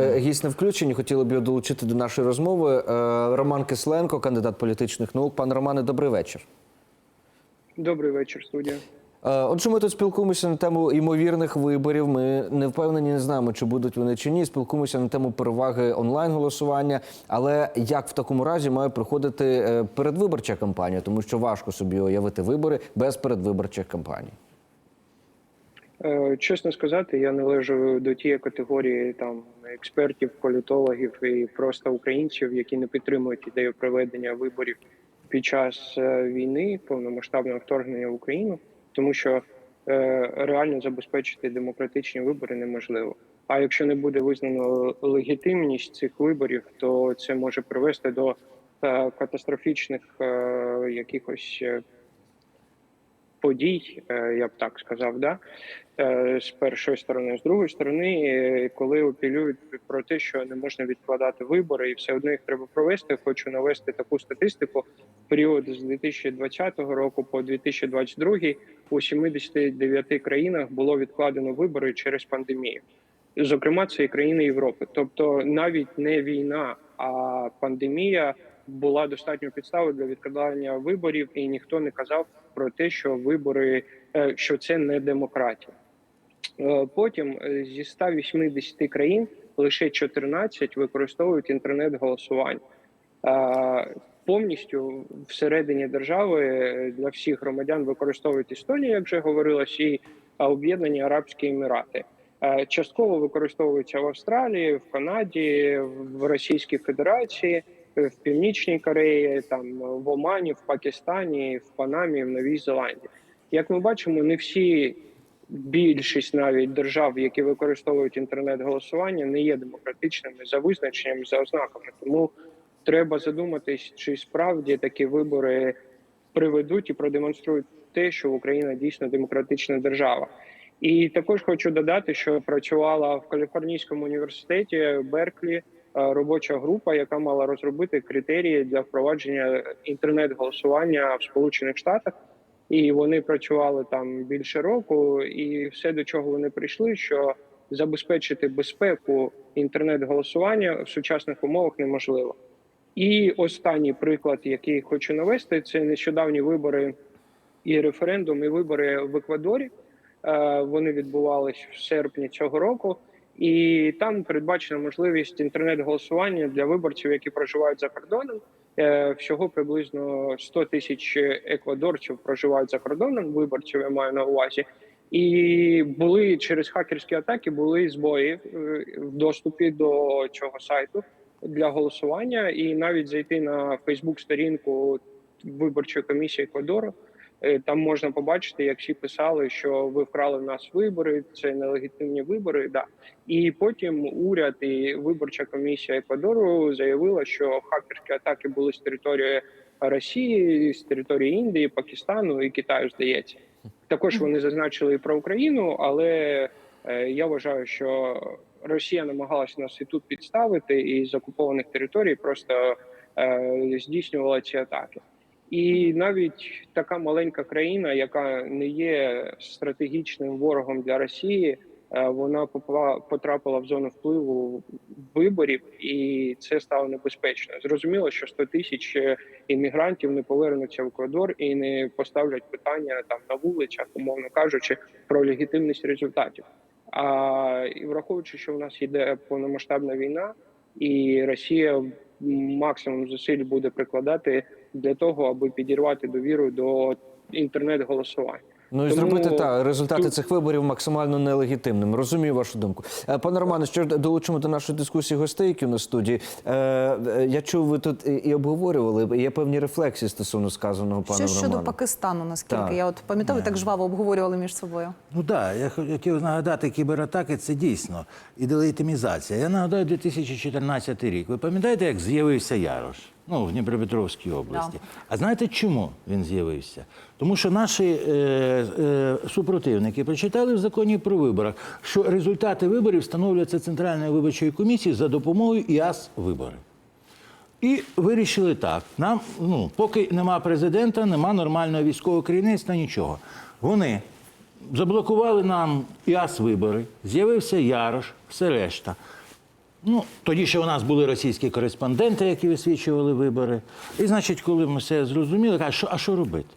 Гість не включені, хотіли б його долучити до нашої розмови. Е, Роман Кисленко, кандидат політичних наук. Пане Романе, добрий вечір. Добрий вечір, студія. Е, Отже, ми тут спілкуємося на тему ймовірних виборів. Ми не впевнені, не знаємо, чи будуть вони чи ні. Спілкуємося на тему переваги онлайн голосування. Але як в такому разі має проходити е, передвиборча кампанія, тому що важко собі уявити вибори без передвиборчих кампаній. Е, Чесно сказати, я належу до тієї категорії там експертів, політологів і просто українців, які не підтримують ідею проведення виборів під час е, війни, повномасштабного вторгнення в Україну, тому що е, реально забезпечити демократичні вибори неможливо. А якщо не буде визнано легітимність цих виборів, то це може привести до катастрофічних якихось. подій, я б так сказав, да з першої сторони, з другої сторони, е, коли апелюють про те, що не можна відкладати вибори, і все одно їх треба провести. Хочу навести таку статистику. Період з 2020 року по 2022 у 79 країнах було відкладено вибори через пандемію. Зокрема, це і країни Європи. Тобто, навіть не війна, а пандемія була достатньо підставою для відкладання виборів, і ніхто не казав про те, що вибори е, що це не демократія. Е, Потім е, зі 180 країн лише 14 використовують інтернет-голосування. Е, Повністю всередині держави для всіх громадян використовують Естонія, як вже говорилось, і Об'єднані Арабські Емірати. Частково використовуються в Австралії, в Канаді, в Російській Федерації, в Північній Кореї, там в Омані, в Пакистані, в Панамі, в Новій Зеландії. Як ми бачимо, не всі більшість навіть держав, які використовують інтернет-голосування, не є демократичними за визначенням, за ознаками. Тому треба задуматись, чи справді такі вибори приведуть і продемонструють те, що Україна дійсно демократична держава. І також хочу додати, що працювала в Каліфорнійському університеті Берклі е, робоча група, яка мала розробити критерії для впровадження інтернет-голосування в Сполучених Штатах. І вони працювали там більше року, і все до чого вони прийшли, що забезпечити безпеку інтернет-голосування в сучасних умовах неможливо. І останній приклад, який хочу навести, це нещодавні вибори і референдум, і вибори в Еквадорі. Е, Вони відбувалися в серпні цього року, і там передбачена можливість інтернет-голосування для виборців, які проживають за кордоном. Е, Всього приблизно 100 тисяч еквадорців проживають за кордоном. Виборців я маю на увазі. І були через хакерські атаки були збої е, в доступі до цього сайту для голосування, і навіть зайти на Фейсбук-сторінку виборчої комісії Еквадору. Е, Там можна побачити, як всі писали, що ви вкрали в нас вибори, це нелегітимні вибори. Да. І потім уряд і виборча комісія Еквадору заявила, що хакерські атаки були з території Росії, з території Індії, Пакистану і Китаю, здається. Також вони зазначили і про Україну, але е, я вважаю, що Росія намагалася нас і тут підставити, і з окупованих територій просто е, здійснювала ці атаки. І навіть така маленька країна, яка не є стратегічним ворогом для Росії, е, вона потрапила в зону впливу виборів, і це стало небезпечно. Зрозуміло, що 100 тисяч е, іммігрантів не повернуться в Еквадор і не поставлять питання там на вулицях, умовно кажучи, про легітимність результатів. А і враховуючи, що в нас йде повномасштабна війна, і Росія максимум зусиль буде прикладати для того, аби підірвати довіру до інтернет-голосування. Ну і Тому зробити та результати тут- цих виборів максимально нелегітимним. Розумію вашу думку. Е, Пане Романе, що долучимо до нашої дискусії гостей, які у нас в студії. Е, е, я чув, ви тут і- обговорювали. Є певні рефлексії стосовно сказаного паном Що Романом. щодо Пакистану, наскільки Так. я от пам'ятаю, ви так жваво обговорювали між собою. Ну так, я хотів нагадати, кібератаки це дійсно і делегітимізація. Я нагадаю 2014 рік. Ви пам'ятаєте, як з'явився Ярош? Ну, в Дніпропетровській області. А знаєте, чому він з'явився? Тому що наші е, е, супротивники прочитали в законі про виборах, що результати виборів встановлюються Центральною виборчою комісією за допомогою ІАС вибори. І вирішили так: нам, ну, поки нема президента, нема нормального військового керівництва, нічого. Вони заблокували нам ІАС вибори, з'явився Ярош, все решта. Ну, тоді ще у нас були російські кореспонденти, які висвічували вибори. І, значить, коли ми все зрозуміли, кажуть, що, а що робити?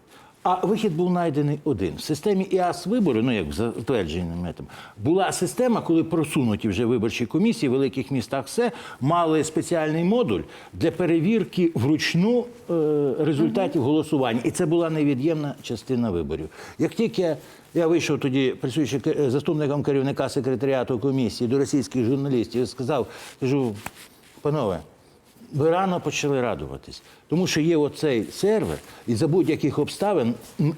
А вихід був знайдений один. В системі ІАС вибори, ну як затвердженим методом, була система, коли просунуті вже виборчі комісії в великих містах все мали спеціальний модуль для перевірки вручну е, результатів голосування. І це була невід'ємна частина виборів. Як тільки я, я вийшов тоді, працюючи ке- заступником керівника секретаріату комісії до російських журналістів, сказав, кажу, панове. Ви рано почали радуватись, тому що є оцей сервер, і за будь-яких обставин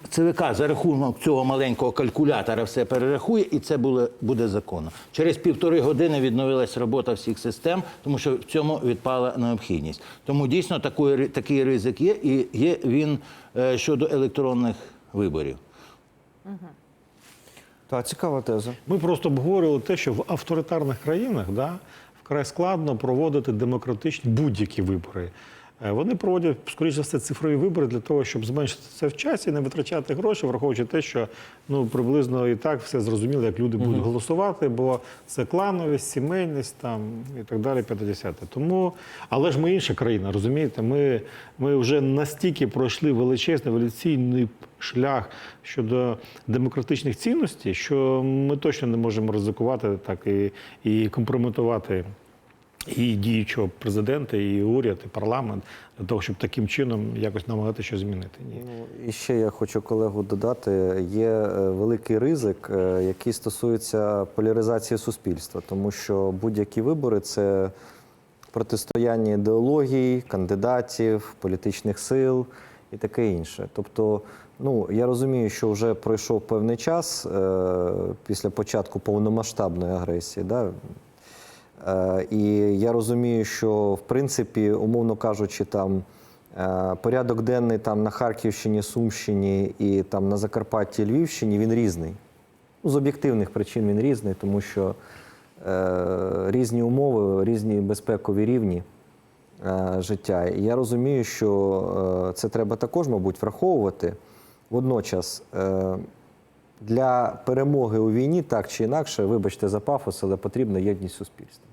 ЦВК за рахунок цього маленького калькулятора все перерахує, і це буде, буде законно. Через півтори години відновилась робота всіх систем, тому що в цьому відпала необхідність. Тому дійсно такий, такий ризик є, і є він е, щодо електронних виборів. Та цікава теза. Ми просто обговорювали те, що в авторитарних країнах да, вкрай складно проводити демократичні будь-які вибори. Е, Вони проводять, скоріше все, цифрові вибори для того, щоб зменшити це в часі, не витрачати гроші, враховуючи те, що ну приблизно і так все зрозуміло, як люди будуть голосувати, бо це клановість, сімейність там і так далі, 50. Тому, але ж ми інша країна, розумієте? Ми, ми вже настільки пройшли величезний еволюційний шлях щодо демократичних цінностей, що ми точно не можемо ризикувати так і, і компрометувати і діючого президента, і уряд, і парламент для того, щоб таким чином якось намагати щось змінити. Ні. Ну, І ще я хочу колегу додати: є е, великий ризик, е, який стосується поляризації суспільства, тому що будь-які вибори це протистояння ідеологій, кандидатів, політичних сил і таке інше. Тобто, ну я розумію, що вже пройшов певний час е, після початку повномасштабної агресії. Да? Е, І я розумію, що в принципі, умовно кажучи, там е, порядок денний там на Харківщині, Сумщині і там на Закарпатті, Львівщині він різний. Ну, з об'єктивних причин він різний, тому що е, різні умови, різні безпекові рівні е, життя. І я розумію, що е, це треба також, мабуть, враховувати. Водночас, е, для перемоги у війні так чи інакше, вибачте за пафос, але потрібна єдність суспільства.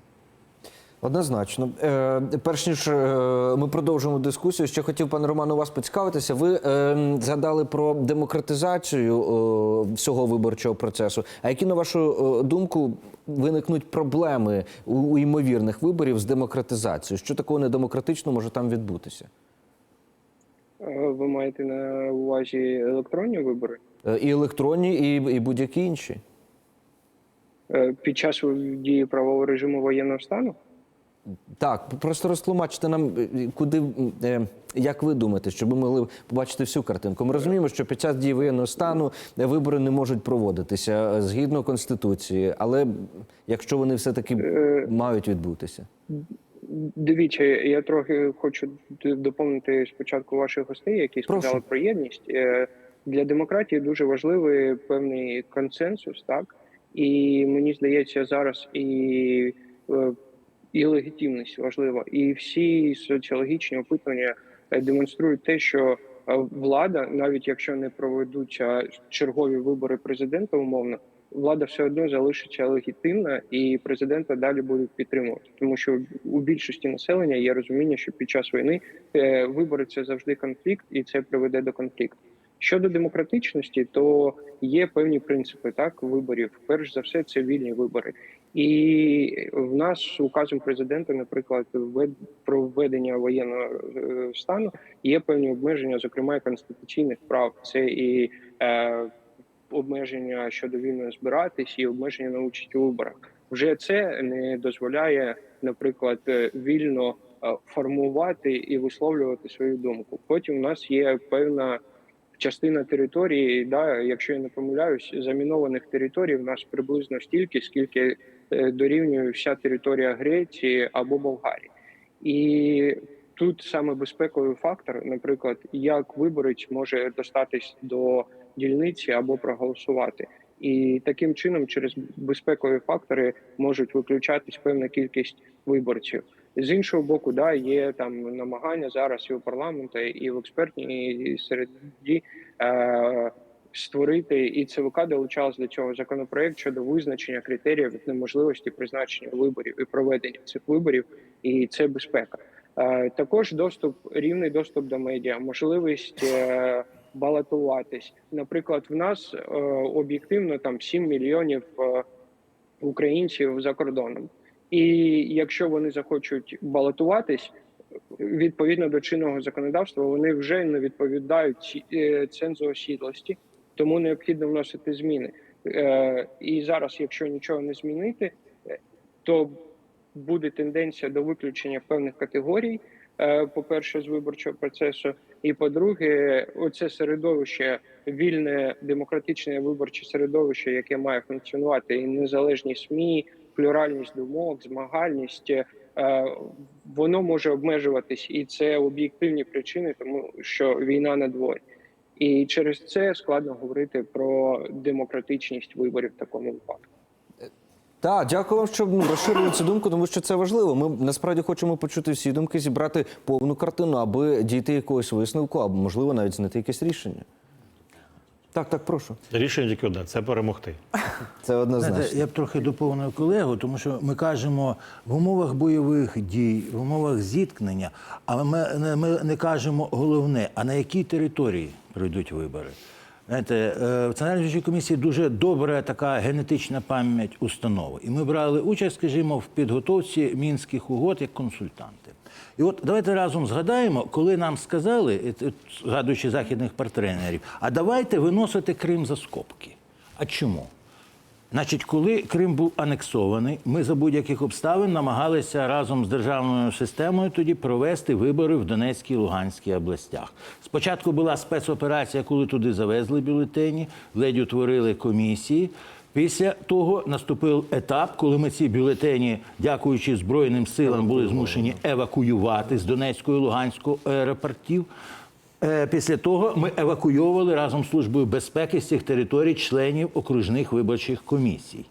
Однозначно. Е, перш ніж е, ми продовжимо дискусію, ще хотів, пане Роману, вас поцікавитися. Ви е, згадали про демократизацію е, всього виборчого процесу. А які, на вашу е, думку, виникнуть проблеми у, у ймовірних виборів з демократизацією? Що такого недемократичного може там відбутися? Е, Ви маєте на увазі електронні вибори? Е, і електронні, і, і будь-які інші? Е, Під час дії правового режиму воєнного стану? Так, просто розтлумачте нам, е, куди як ви думаєте, щоб ми могли побачити всю картинку. Ми розуміємо, що під час дії воєнного стану вибори не можуть проводитися згідно конституції, але якщо вони все таки мають відбутися. Дивіться, я трохи хочу доповнити спочатку ваших гостей, які Прошу. сказали про єдність. Для демократії дуже важливий певний консенсус, так? І мені здається, зараз і, е, і легітимність важлива, і всі соціологічні опитування е, демонструють те, що е, влада, навіть якщо не проведуться чергові вибори президента, умовно, влада все одно залишиться легітимна, і президента далі будуть підтримувати, тому що у більшості населення є розуміння, що під час війни вибори це завжди конфлікт, і це приведе до конфлікту. Щодо демократичності, то є певні принципи так виборів. Перш за все, це вільні вибори. І в нас указом президента, наприклад, про введення воєнного е, стану є певні обмеження, зокрема конституційних прав. Це і е, обмеження щодо вільно збиратись, і обмеження на участь у виборах. Вже це не дозволяє, наприклад, е, вільно е, формувати і висловлювати свою думку. Потім у нас є певна частина території, да, якщо я не помиляюсь, замінованих територій в нас приблизно стільки, скільки е, дорівнює вся територія Греції або Болгарії. І тут саме безпековий фактор, наприклад, як виборець може достатись до дільниці або проголосувати. І таким чином, через безпекові фактори можуть виключатись певна кількість виборців. З іншого боку, да, є там намагання зараз і у парламенту, і в експертній середі е, створити і ЦВК долучалась до цього законопроект щодо визначення критеріїв неможливості призначення виборів і проведення цих виборів, і це безпека. Е, Також доступ, рівний доступ до медіа, можливість е, балотуватись. Наприклад, в нас е, об'єктивно там 7 мільйонів е, українців за кордоном. І якщо вони захочуть балотуватись, відповідно до чинного законодавства, вони вже не відповідають е, цензу осідлості, тому необхідно вносити зміни. Е, І зараз, якщо нічого не змінити, е, то буде тенденція до виключення певних категорій. е, По-перше, з виборчого процесу, і по-друге, оце середовище, вільне демократичне виборче середовище, яке має функціонувати, і незалежні СМІ, плюральність думок, змагальність, е, воно може обмежуватись, і це об'єктивні причини, тому що війна на дворі. І через це складно говорити про демократичність виборів в такому випадку. Так, дякую вам, що ну, розширили цю думку, тому що це важливо. Ми насправді хочемо почути всі думки, зібрати повну картину, аби дійти якогось висновку, або можливо навіть знайти якесь рішення. Так, так, прошу. Рішення тільки одне це перемогти. Це однозначно. Знаєте, я б трохи доповнив колегу, тому що ми кажемо в умовах бойових дій, в умовах зіткнення, але ми, ми не кажемо головне, а на якій території пройдуть вибори. Знаєте, е, в Центральній комісії дуже добра така генетична пам'ять установи. І ми брали участь, скажімо, в підготовці мінських угод як консультанти. І от давайте разом згадаємо, коли нам сказали, згадуючи західних партнерів, а давайте виносити Крим за скобки. А чому? Значить, коли Крим був анексований, ми за будь-яких обставин намагалися разом з державною системою тоді провести вибори в Донецькій і Луганській областях. Спочатку була спецоперація, коли туди завезли бюлетені, ледь утворили комісії. Після того наступив етап, коли ми ці бюлетені, дякуючи Збройним силам, були змушені евакуювати з Донецького і Луганського аеропортів. Е, Після того ми евакуйовували разом з службою безпеки з цих територій членів окружних виборчих комісій.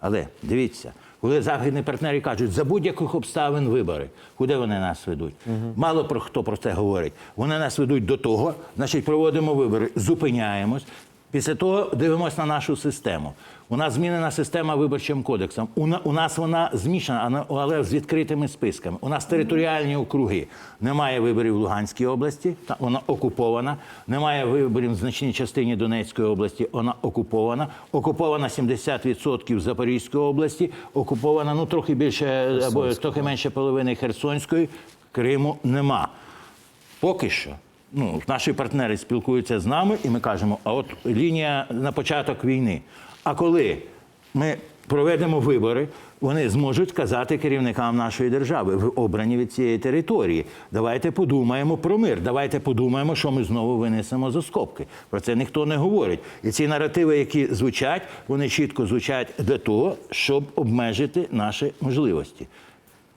Але дивіться, коли західні партнери кажуть, за будь-яких обставин вибори, куди вони нас ведуть? Мало про хто про це говорить. Вони нас ведуть до того, значить, проводимо вибори, зупиняємось. Після того дивимося на нашу систему. У нас змінена система виборчим кодексом. У, на- у нас вона змішана, але з відкритими списками. У нас територіальні округи. Немає виборів в Луганській області, та вона окупована. Немає виборів в значній частині Донецької області, вона окупована. Окупована 70% Запорізької області, окупована ну трохи більше або трохи менше половини Херсонської. Криму нема. Поки що. Ну, наші партнери спілкуються з нами, і ми кажемо: а от лінія на початок війни. А коли ми проведемо вибори, вони зможуть сказати керівникам нашої держави, ви обрані від цієї території. Давайте подумаємо про мир. Давайте подумаємо, що ми знову винесемо за скобки. Про це ніхто не говорить. І ці наративи, які звучать, вони чітко звучать для того, щоб обмежити наші можливості.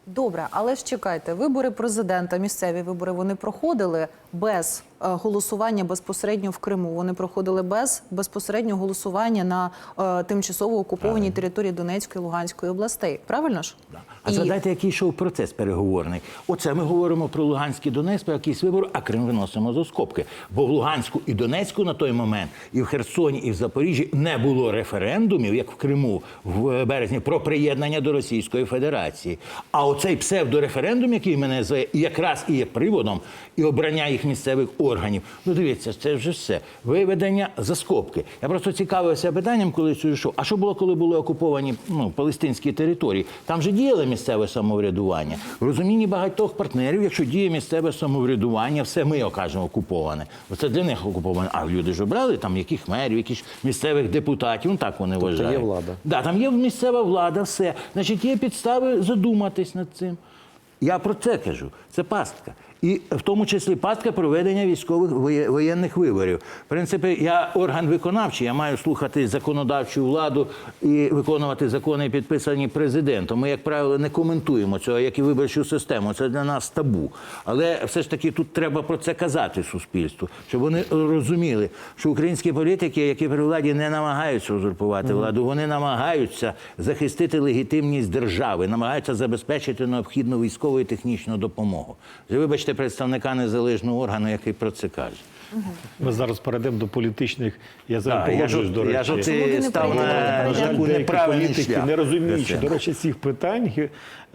Добре, але ж чекайте, вибори президента, місцеві вибори вони проходили без голосування безпосередньо в Криму. Вони проходили без безпосереднього голосування на е, тимчасово окупованій території Донецької і Луганської областей. Правильно ж? А згадайте, який йшов процес переговорний. Оце ми говоримо про Луганський Донецьк, про якийсь вибор, а Крим виносимо за скобки. Бо в Луганську і Донецьку на той момент, і в Херсоні, і в Запоріжжі не було референдумів, як в Криму в березні, про приєднання до Російської Федерації. А оцей псевдореферендум, який мене зває, якраз і є приводом і обрання їх місцевих органів. Ну дивіться, це вже все. Виведення за скобки. Я просто цікавився питанням, коли йшов. А що було, коли були окуповані ну, палестинські території? Там же діяли місцеве самоврядування. В розумінні багатьох партнерів, якщо діє місцеве самоврядування, все ми окажемо окуповане. Оце для них окуповане. А люди ж обрали там яких мерів, яких місцевих депутатів. Ну так вони вважають. є влада. Да, там є місцева влада, все. Значить, є підстави задуматись над цим. Я про це кажу. Це пастка. І в тому числі пастка проведення військових воє- воєнних виборів. В принципі, я орган виконавчий, я маю слухати законодавчу владу і виконувати закони, підписані президентом. Ми, як правило, не коментуємо цього, як і виборчу систему. Це для нас табу. Але все ж таки тут треба про це казати суспільству, щоб вони розуміли, що українські політики, які при владі не намагаються узурпувати владу, вони намагаються захистити легітимність держави, намагаються забезпечити необхідну військову і технічну допомогу. Вже, Вибачте, представника незалежного органу, який про це каже. Ми зараз перейдемо до політичних. Я з вами Так, я ж, погоджуюсь, до речі. я ж ти не став на таку деякі політики, не розуміючи, до речі, цих питань,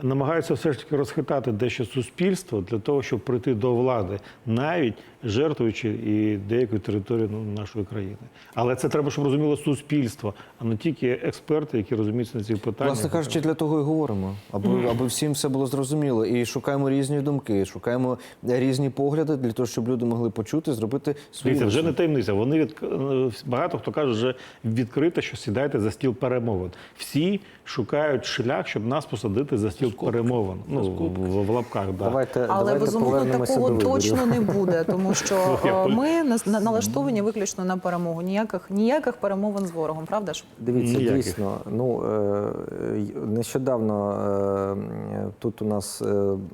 намагаються все ж таки розхитати дещо суспільство для того, щоб прийти до влади, навіть жертвуючи і деяку територію ну, нашої країни. Але це треба, щоб розуміло суспільство, а не тільки експерти, які розуміються на цих питаннях. Власне кажучи, для того і говоримо, аби, аби всім все було зрозуміло. І шукаємо різні думки, шукаємо різні погляди для того, щоб люди могли почути, зробити свої Дивіться, вже не таємниця. Вони від е, багато хто каже, вже відкрито, що сідайте за стіл перемовин. Всі шукають шлях, щоб нас посадити за стіл перемовин. Ну в, в лапках, да. Давайте, Але давайте безумовно такого до точно не буде, тому що е, ми на- на- налаштовані виключно на перемогу. Ніяких ніяких перемовин з ворогом, правда ж? Дивіться, Ніяких. дійсно. Ну е, нещодавно е, тут у нас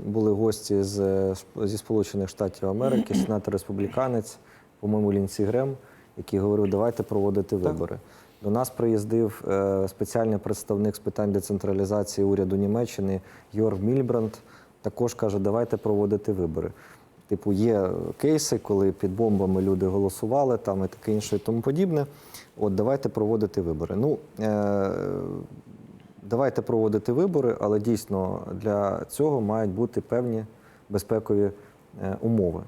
були гості з, зі Сполучених Штатів Америки, сенатор республіканець, по-моєму, Лінсі Грем, який говорив, давайте проводити вибори. До нас приїздив е, спеціальний представник з питань децентралізації уряду Німеччини Йорг Мільбранд. Також каже, давайте проводити вибори. Типу, є кейси, коли під бомбами люди голосували, там і таке інше, і тому подібне. От давайте проводити вибори. Ну е- давайте проводити вибори, але дійсно для цього мають бути певні безпекові е, умови.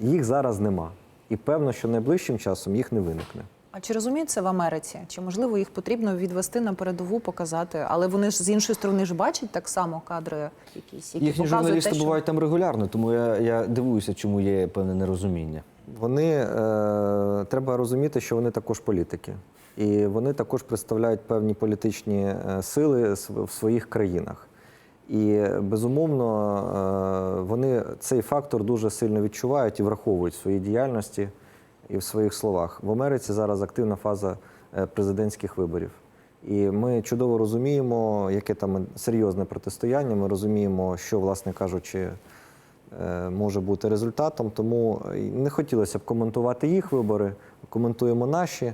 Їх зараз нема. І певно, що найближчим часом їх не виникне. А чи розуміють це в Америці? Чи можливо їх потрібно відвести на передову, показати? Але вони ж з іншої сторони ж бачать так само кадри, якісь які Їхні показують журналісти те, що бувають там регулярно, тому я, я дивуюся, чому є певне нерозуміння. Вони е, треба розуміти, що вони також політики, і вони також представляють певні політичні е, сили в своїх країнах. І безумовно е, вони цей фактор дуже сильно відчувають і враховують в своїй діяльності і в своїх словах. В Америці зараз активна фаза е, президентських виборів. І ми чудово розуміємо, яке там серйозне протистояння. Ми розуміємо, що, власне кажучи, е, може бути результатом. Тому е, не хотілося б коментувати їх вибори, коментуємо наші,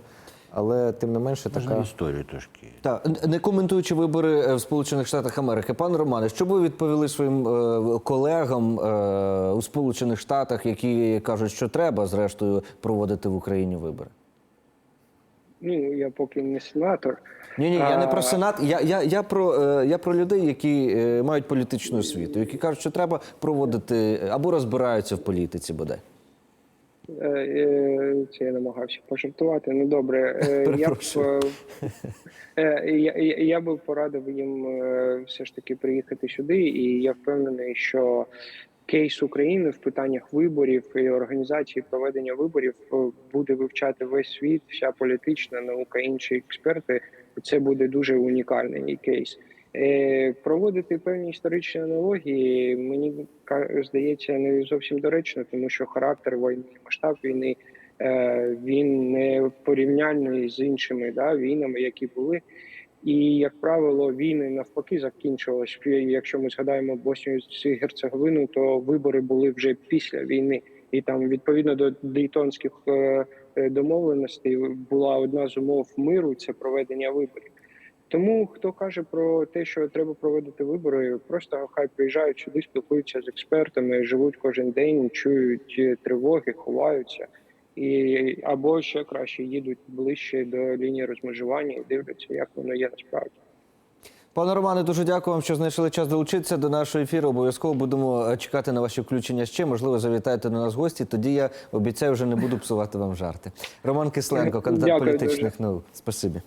але тим не менше Можна така. історію трошки. Так, не коментуючи вибори е, в Сполучених Штатах Америки, пане Романе, що ви відповіли своїм е, колегам е, у Сполучених Штатах, які кажуть, що треба зрештою проводити в Україні вибори? Ну я поки не сенатор. Ні, ні, я не про сенат. Я, я, я про е, я про людей, які е, мають політичну освіту, які кажуть, що треба проводити або розбираються в політиці, бодай. Е, е, Це я намагався пожартувати. Ну добре, е, я б я, я, би порадив їм все ж таки приїхати сюди, і я впевнений, що кейс України в питаннях виборів і організації проведення виборів буде вивчати весь світ, вся політична наука, інші експерти. Це буде дуже унікальний кейс. Е, Проводити певні історичні аналогії мені здається не зовсім доречно, тому що характер війни, масштаб війни е, він не порівняльний з іншими да, війнами, які були. І як правило, війни навпаки закінчувалися. Якщо ми згадаємо Боснію і Герцеговину, то вибори були вже після війни, і там відповідно до Дейтонських е, домовленостей була одна з умов миру це проведення виборів. Тому хто каже про те, що треба проводити вибори, просто хай приїжджають сюди, спілкуються з експертами, живуть кожен день, чують тривоги, ховаються, і або ще краще їдуть ближче до лінії розмежування і дивляться, як воно є насправді. Пане Романе, дуже дякую вам, що знайшли час долучитися до нашого ефіру. Обов'язково будемо е, чекати на ваші включення ще. Можливо, завітаєте до нас гості. Тоді я обіцяю, вже не буду псувати вам жарти. Роман Кисленко, кандидат Дякую політичних наук. Спасибі.